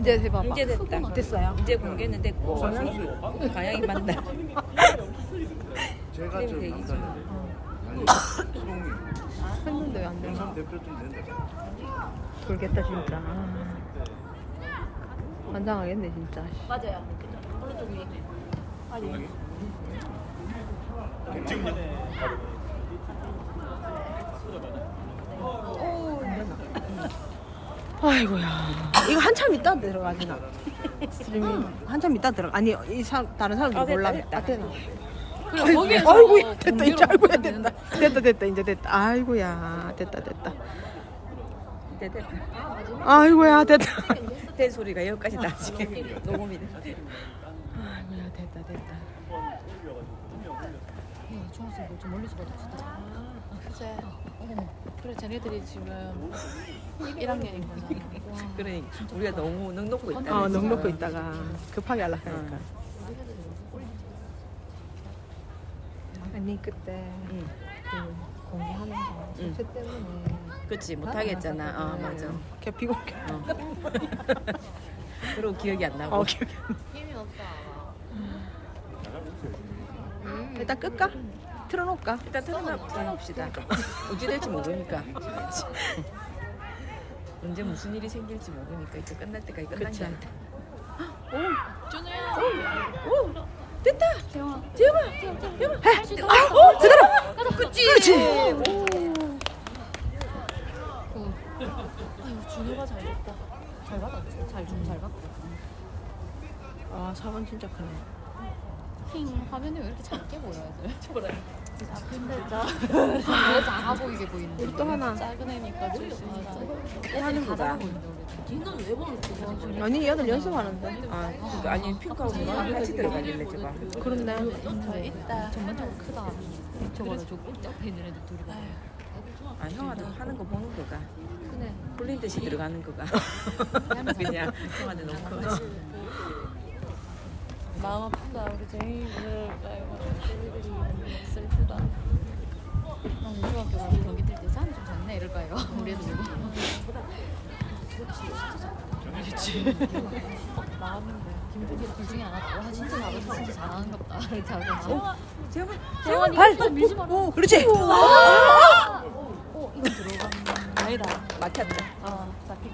이제 해봐봐. 이제 됐다. 됐어요. 이제 공개는 됐고 방향이 맞나? 제가 되겠지. 남자 수롱이 했는데 왜안 되나? 영상 대표 좀 된다. 돌겠다 진짜. 아. 환장하겠네 진짜. 맞아요. 오른쪽 위에. 아 이고야. 이거 한참 있다 들어가지나. 스트리밍 한참 있다 들어가. 아니 이 사람 다른 사람들 아, 몰라. 아 되나? 그래 거기에서 아이고야 됐다 이제 아이고야 됐다. 됐다 됐다 이제 됐다. 아이고야 됐다 됐다. 됐다. 아이고야 됐다. 된 소리가 여기까지 나지. 녹음이 돼. 아이고야 됐다 됐다. 야, 중학생 뭐좀 멀리서 봐도 진짜 그래. 어머 그래 쟤네들이 지금 1학년인 거잖아 와. 그러니까 우리가 너무 넉넉고 있다. 어, 넉 놓고 있다가 급하게 하려니까. 아니 그때 응. 그 공개하는 거 응. 제 때문에 그치 못하겠잖아. 어 맞아. 걔 비공개. 어. 그리고 기억이 안 나고. 어 기억이 안 나. 힘이 없다. 일단 끌까? 틀어놓을까? 일단 틀어놔, 틀어놓읍시다. 어찌 될지 모르니까. 언제 무슨 일이 생길지 모르니까 이제 끝날 때까지 끝난. 게 아니다. 준우야 됐다. 재영아 재영아. 할수 있어 아, 어, 제대로. 그치. 그렇지. 아유 준우가 잘 됐다 잘 받았지 잘좀잘 받고 아 사건 진짜 크네. 킹 화면이 왜 이렇게 작게 보여 애들 아 근데 더 작아 보이게 보이는데 우리 또 하나. 작은 애니까 조심하자 하는 다 거다. 니는 왜 보는 거야? 아니 얘들 연습하는데. 아, 그러니까 아니 핑크하고 누나랑 같이 들어가길래 저거. 그렇네. 저 있다 전반적으로 크다 저거는 저 앞에 있는 애들 둘이 봐 아, 형아도 하는 거 보는 거가. 그네 홀린 듯이 들어가는 거가. 그냥 형한테 놓고. 마음 아프다 우리 제이를 쟤네들이 슬프다. 나 우리 학교 가서 경기 뛸때 잠이 좀 잤네 이럴 거예요? 우리 애들 보고. 나왔는데 김준기 둘 중에 하나 와 진짜 나도 진짜 잘하는가 보다. 이렇게 하고. 재영아, 재환이 발. 밀지 마라 오, 그렇지. 어 이거 들어간 아니다 막혔다. 아 잡힐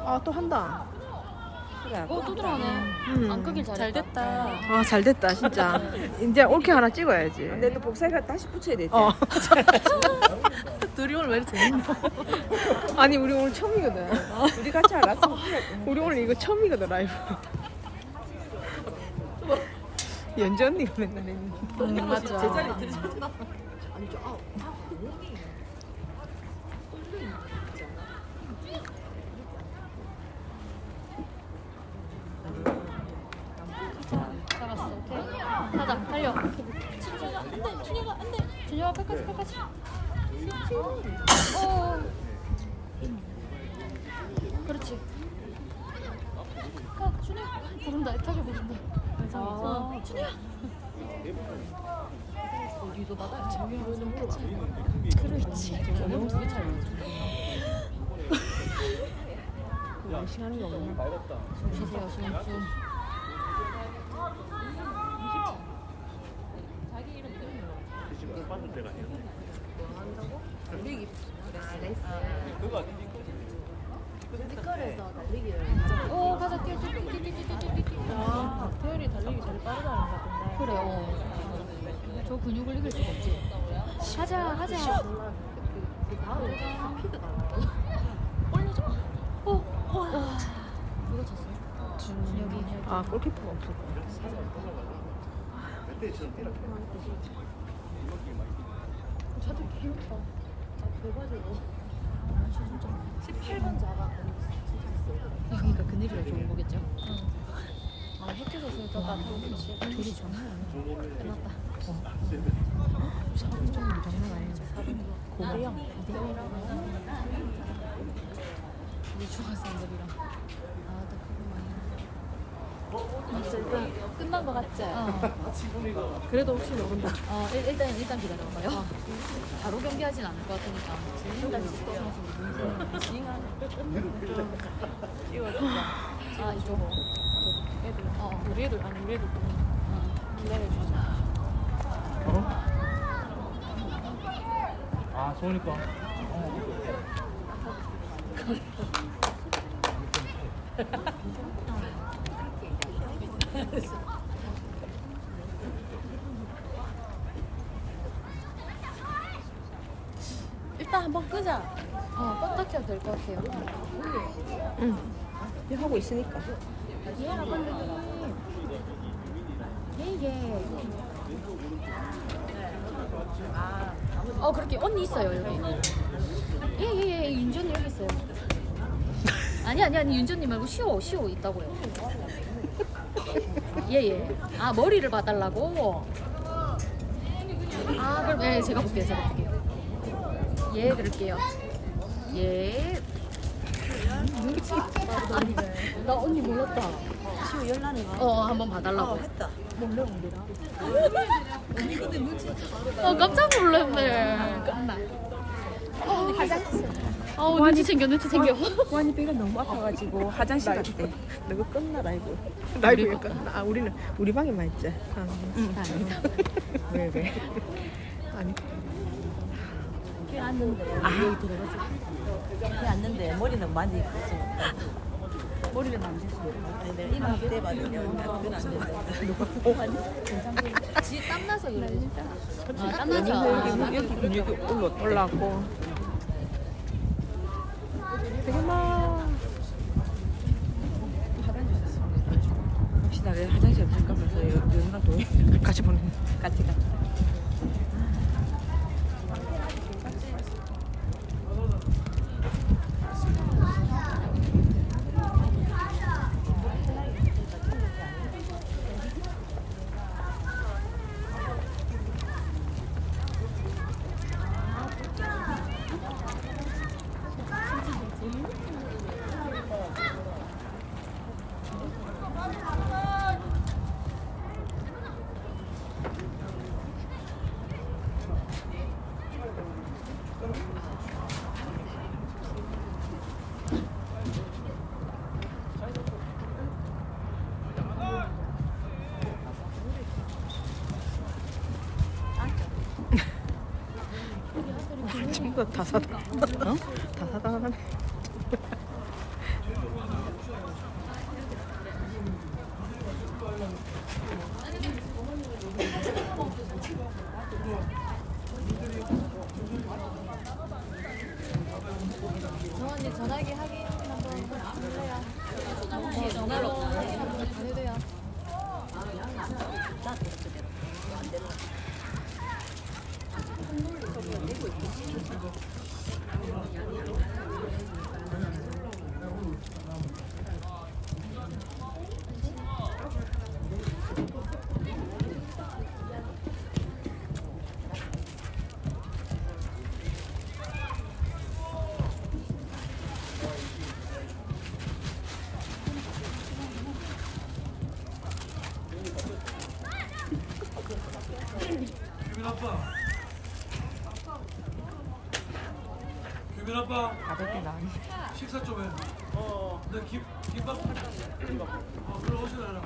거다 아또 들어가네 음. 안 끄길 잘했다 잘 됐다 아 잘 됐다 진짜. 이제 올케 하나 찍어야지. 근데 또 복사가 다시 붙여야 되지. 어. 둘이 오늘 왜 이렇게 재밌노 아니 우리 오늘 처음이거든. 우리 같이 알았어. 우리 오늘 이거 처음이거든 라이브. 연주 언니가 맨날 했는데. 음, 맞아 잡았어 오케이 가자 달려. 준혁아 안돼. 준혁아 안돼. 준혁아 백까지 백까지. 어 그렇지. 가 준혁. 부른다. 애타게 부른다. 아 준혁. 어디도 받아 정면으로 그렇지. 너무 두개 잘 맞아 시간이 없나? 숨 쉬세요 숨 숨 오 가자 뛰어 뛰어 뛰어 뛰어 뛰어 뛰어 뛰어 아, 태열이 달리기 제일 빠르다는 것 같은데. 그래 어. 저 근육을 이길 수가 없지 하자 하자 올려줘 어, 어. 누가 쳤어? 준혁이 아 골키퍼가. 멧돼지처럼 뛰라. 차도 귀엽다. 그래가지고 18번 잡아 그러니까 그늘이라 좋은 거겠죠? 아 햇빛에 있으니까 따뜻하고 둘이 장난 아니야 끝났다 사람 좀 장난 아니야. 고대형 고대형이랑 우리 중학생들이랑 아 나 그거 많이 끝난 거 같지? 어, 그래도 혹시 모른다. 어 일, 일단 일단 기다려봐요. 바로 경기하진 않을 것 같으니까. 일단 아 이쪽. 애들. 어. 우리 애들 아니 우리 애들 어. 기다려주자. 아 좋으니까. 일단 한번 끄자. 어, 껐다 켜도 될 것 같아요. 응. 이거 하고 있으니까. 얘라 빨리. 얘 얘. 어 그렇게 언니 있어요 여기. 예예예 언니 여기 있어요. 아니 아니 아니 언니 말고 시오 시오 있다고요. 예예. 아 머리를 봐달라고. 아 그럼 예 제가 볼게요 제가 볼게요. 예 그럴게요. 예. 아니 나 언니 몰랐다. 시우 열나는 거. 어 한번 봐달라고. 했다. 어 깜짝 놀랐네. 끝나. 어 눈치 챙겨 눈치 챙겨. 완이 배가 너무 아파가지고 화장실 갔대. 너가 끝나 라 이거. 나 이거 끝나. 아 우리는 우리 방에만 있지. 아, 아니다. 왜 왜? 아니. 꽤 앉는데. 아. 여기 들어가지. 꽤 앉는데 머리는 많이 있어. 머리를 만질 수 있어. 아니 내가 이마 때 받으면 그건 안 된다. 지 땀나서 그래. 아 땀나서. 여기 근육이 올라 올라고. 되게 막. 혹시 나 왜 화장실 없을까 봐서 연락 동행 같이 보는. 같이 가. 친구가 다 사다. 어? 다 사다 하네. 정원이 전화기 확인 한번 해요. 어, 전화로 안 해도 돼요. 규민 아빠. 규민 아빠. 가볍게 나오니. 식사 좀 해. 어. 내 김, 김밥. 김밥. 어, 그럼 오시라.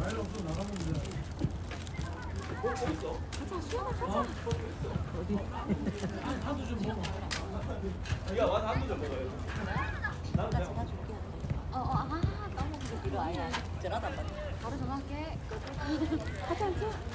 과일 없어 나가면 돼. 어? 어디? 한두 좀 먹어. 어, 어, 아, 까먹었어. 이거 아니야. 전화도 안 받아. 바로 전화할게. 왕이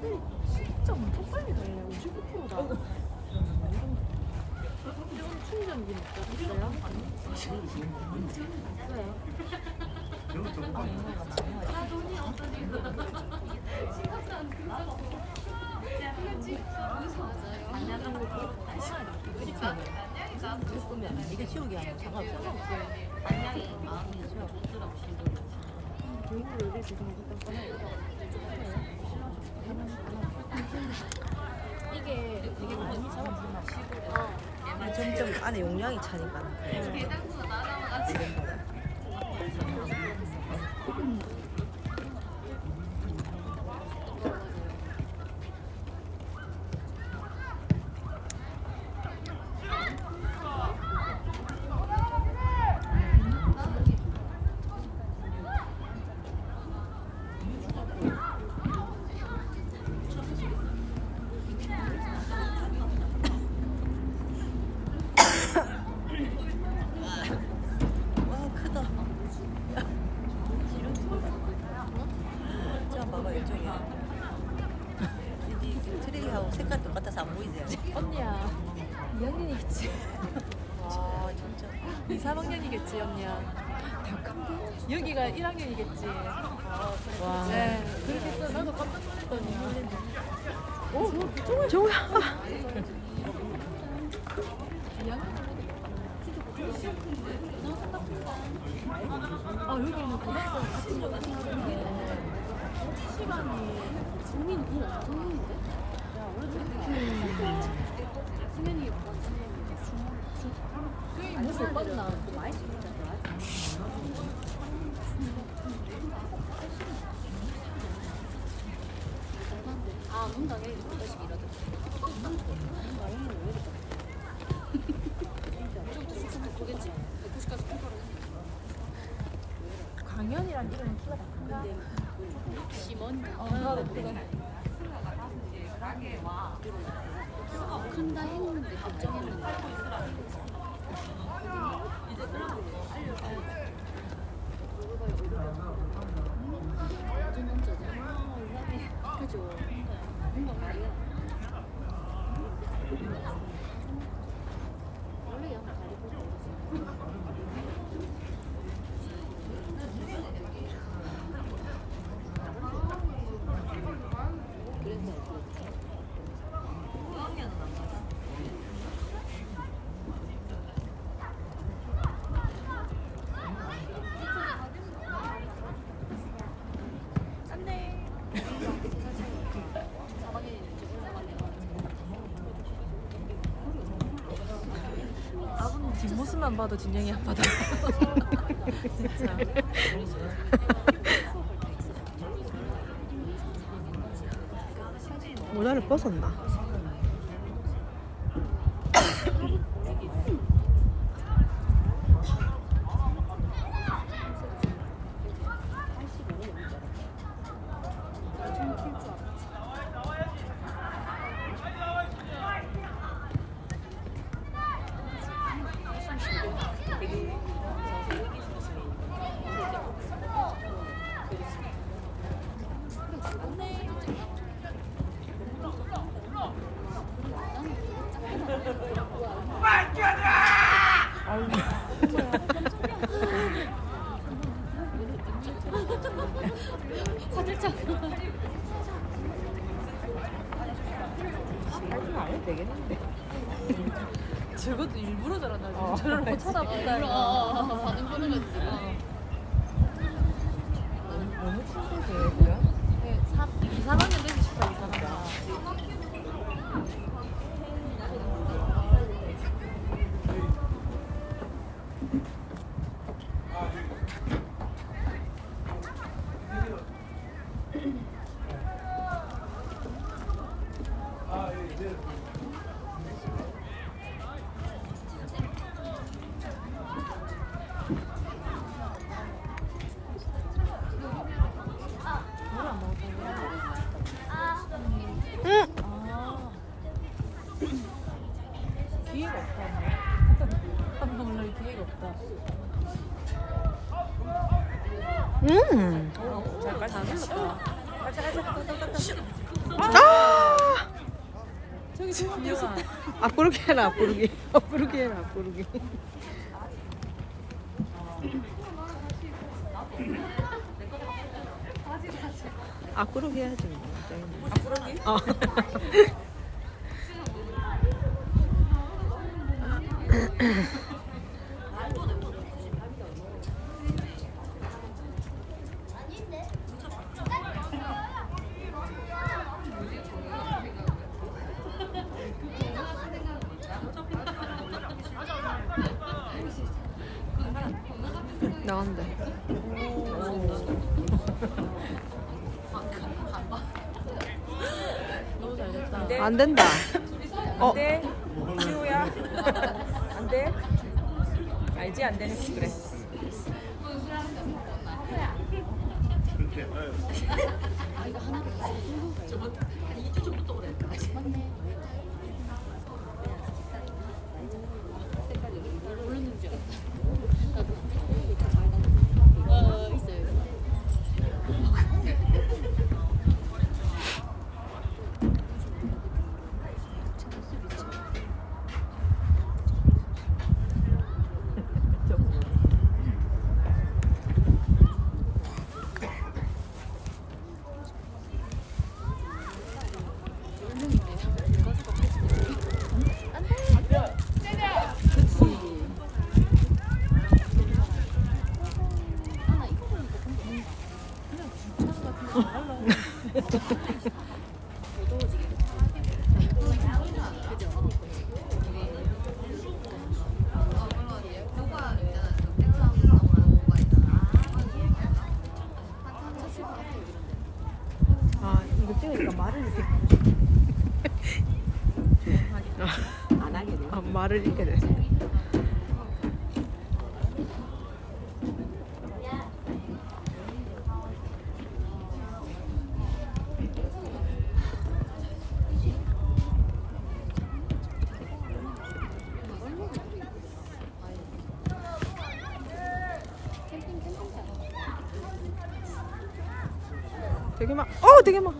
진짜 엄청 빨리 달려 59%다 이건 충전기 있어요? 그러면 이게 치우기 하면 상관없잖아. 아, 교육을 여기 지금 일단 이게 이게 많이 잡아주나 아, 점점 안에 용량이 차니까. 와 크다. 자 봐봐 이쪽에. 이 트레이하고 색깔 똑같아서 안 보이지? 언니야 2학년이겠지 와 진짜. 2, 3학년이겠지 언니야 여기가 1학년이겠지 와네 그렇게 해서 나도 깜짝 놀랐더니 오 정우야 아 여기는 고등학생 같은 거 같은 하는데 시간이 승민이 뭐 없었는데? 승민이 수영이 아 문당에 열심히 일하던 보겠지 190까지 통과를 강연이란 이름은 키가 다 큰가? 어 나도 그거 큰다 했는데 걱정했는데 완전 남자잖아 그죠 뭔가 말이야 원래 양 다리 아버님 뒷모습만 봐도 진영이 아빠다 진짜 모자를 벗었나? 저것도 일부러 저런다 저를 못 쳐다본다 어, 어, 어, 반응 보는 거지 너무 친구지 그래? 네, 2, 3학년 되고 싶어 2, 3학 년 아! 앞구르기 해라 앞구르기 앞구르기 해라 앞구르기 앞구르기 해야지 뭐. 앞구르기? 어. 안 된다. 어, 안 돼 지호야. 안 돼? 알지? 안 되는 거 그래 아 이거 하나 저번 2주 전부터 그래. 맞네 모르는 줄 알았다 어 있어요 아 이거 찍으니까 말을 이렇게 안 하게 돼 아, 말을 이렇게 돼. 되게 막, 어, 되게 막.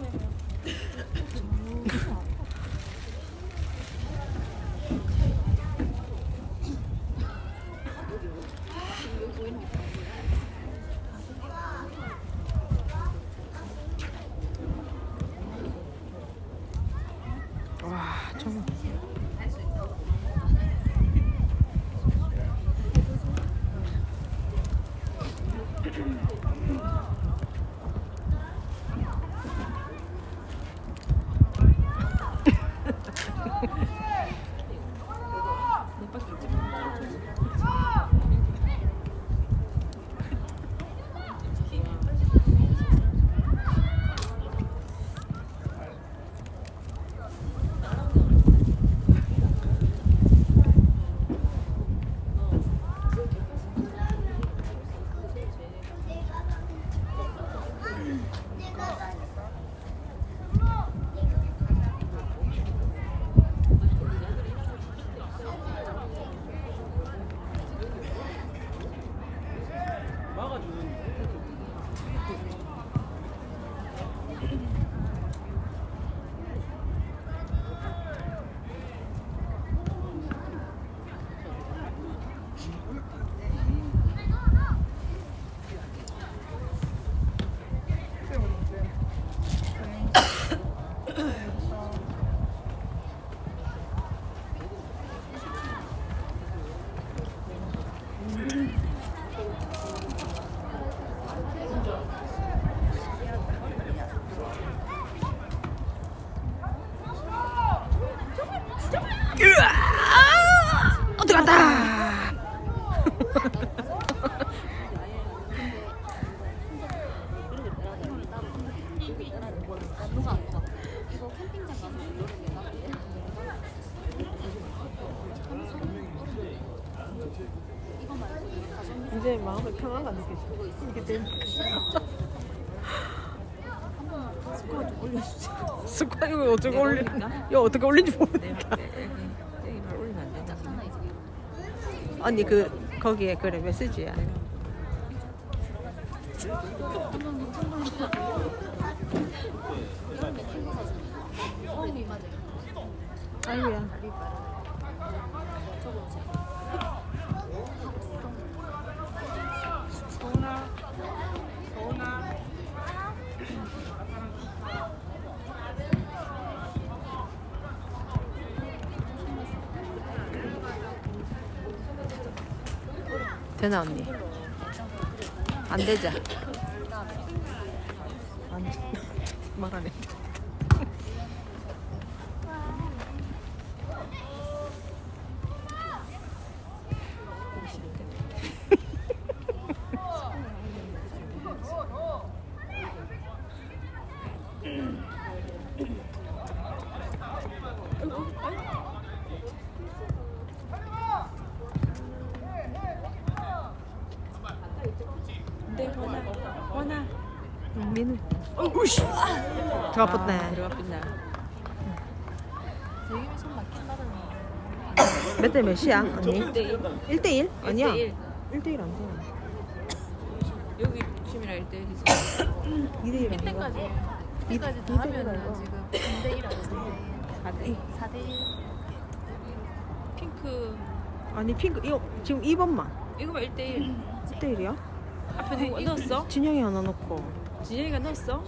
이거 어떻게 올리 이거 어떻게 올린지 모르겠다. 여기 발 올리면 안 돼. 나 언니 그 거기에 그래 메시지야. 아이야. 되나 언니? 안 되자. 안 말하네. 네, 원아. 원아. 응, 민우. 어이씨. 더 아팠네. 들어가 빛나. 되게 손 막힌다더니. 몇대 몇이야 언니? 1대1. 1대1? 아니야. 1대1. 1대1 안 돼. 여기 팀이랑 1대1이서 2대1 아니야. 이때까지 이때까지 다 하면은 지금 3대 1 하고 4대1. 4대 1. 핑크. 아니 핑크 이거 지금 2번만. 이거만 1대1. 1대1이야? 앞에 누구 넣었어? 진영이 하나 넣고. 진영이가 넣었어?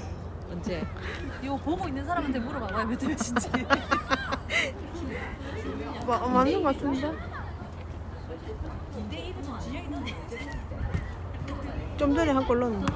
언제? 이거 보고 있는 사람한테 물어봐봐요 몇 대몇 인지. 마, 맞는 것 같은데? 2대1은 진영이 넣었어. 좀 전에 한 골 넣었는데.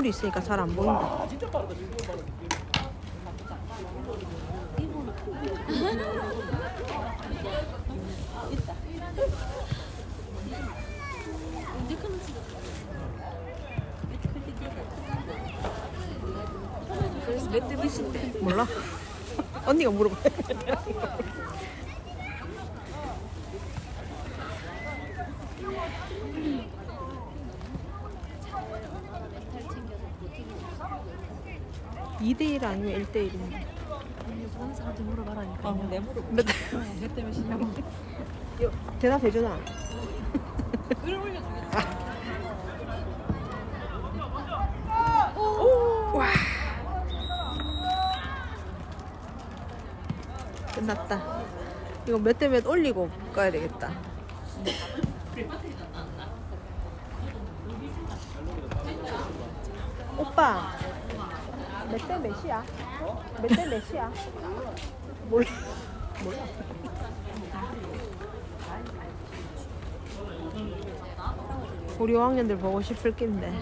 그물이 있으니까 잘 안 보인다. 그래서 몇 대 몇인데? 몰라? 언니가 물어봐. 이 아니면 1대1인데. 보는 사람한테 물어봐라니까. 어, 내 물어. 몇, 몇대 몇이냐고. 이거 대답해주나? 끝났다. 이거 몇 대 몇 올리고 가야 되겠다. 오빠, 몇 대 몇이야? 몇 대 몇이야? 몰라. 몰라. 우리 5학년들 보고 싶을 낀데.